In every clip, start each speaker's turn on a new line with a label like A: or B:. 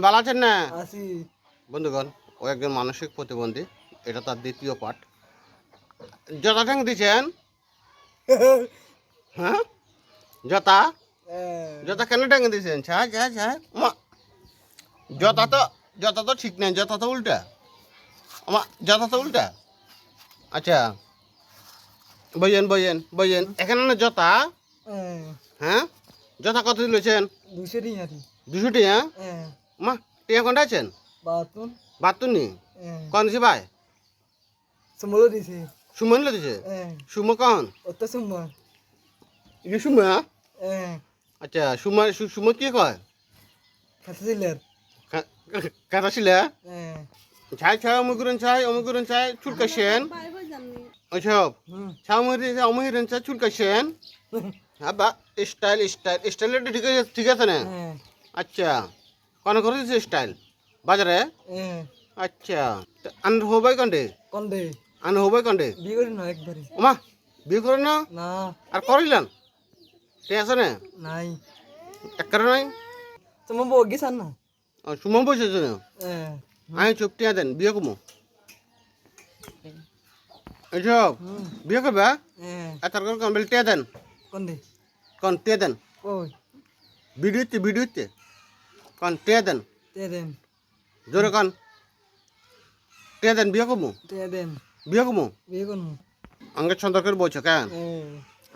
A: ভালো আছেন না?
B: আসি
A: বন্ধুগণ ও একজন মানসিক প্রতিবন্ধী এটা তার দ্বিতীয় পাঠ। জতা ঠ্যাং দিছেন? হ্যাঁ? জতা জতা কেন ঠ্যাং দিচ্ছেন ছা ছা ছা জতা তো জতা তো ঠিক নেই জতা তো উল্টা। আমা জতা তো উল্টা। আচ্ছা বইয়েন বইয়েন বইয়েন। এখানে না জতা হ্যাঁ। জতা কত দিলেছেন
B: দুশো টিয়ারি
A: দুশো টিয়া? মা টিয়া কোনটা আছেন?
B: বাতুন
A: বাতুন নি? কন ভাই?
B: সম্বল দিছে।
A: সুমন দিছে? সুমো কন?
B: অত সম্বল
A: ইয়ে সুমা আচ্ছা সুমা সুমো কি কয়?
B: খাতে দিলের
A: কাটা ছিল ছাই ছাই অমুকুরন ছাই অমুকুরন ছাই ওইসব ছাই অমুকুরন ছাই অমুকুরন ছাই চুলকাছেন হ্যাঁ বা স্টাইল স্টাইল স্টাইল ঠিক আছে ঠিক আছে না? আচ্ছা। কোন করে দিছে স্টাইল বাজারে? আচ্ছা। আন হবাই কন্ডে
B: কন্দে।
A: আন হবাই কন্ডে
B: বিয়ে করি না একবারে
A: ওমা বিয়ে করে না?
B: না।
A: আর করিলেন? ঠিক আছে না?
B: নাই।
A: একারে নাই?
B: তোমার বউ গেছান না?
A: সুমন বসেছে না? আমি চুপ টিয়া দেন বিয়ে কমো এইসব বিয়ে করবে এত করে কম্বেল টিয়া দেন। কন টিয়া দেন।
B: ওই
A: ভিডিওতে ভিডিওতে। কন টিয়া দেন।
B: তে দেন।
A: জোরে কন। টিয়া দেন বিয়ে কমো
B: তে দেন।
A: বিয়ে কমো
B: বিয়ে করব।
A: আঙ্গে ছন্দর করে বলছো কেন?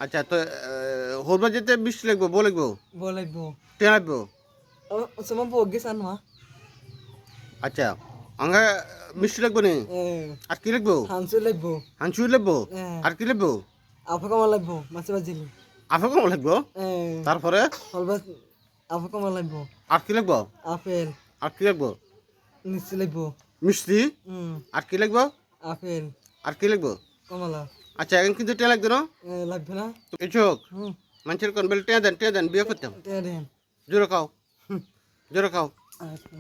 A: আচ্ছা তো হরবা যেতে বিশ লাগবো বো লাগবো?
B: বলাইব
A: টিয়া লাগবো?
B: তোমার বউ গেছান না
A: আচ্ছা আঙ্গে মিষ্টি লাগবো নি? আর কি লাগবো?
B: হানসু লাগবো।
A: হাঁচুই লাগবো? আর কি লাগবো?
B: আফা কামা লাগবো মাছে বাজিলি
A: আফে কম লাগবো? তারপরে?
B: হলবা আফা কমলা লাগবো।
A: আর কি লাগবো?
B: আপেল
A: আর কি লাগবো?
B: মিষ্টি লাগবো।
A: মিষ্টি? আর কি লাগবো?
B: আপেল
A: আর কি লাগবো?
B: কমলা
A: আচ্ছা এখন কিন্তু টিয়া লাগবে না?
B: লাগবে না।
A: চোখ।
B: হুম।
A: মানুষের কোন বেল টিয়া দেন টিয়া দেন বিয়ে করতাম। জোরে খাও। জোরে খাও।
B: আচ্ছা।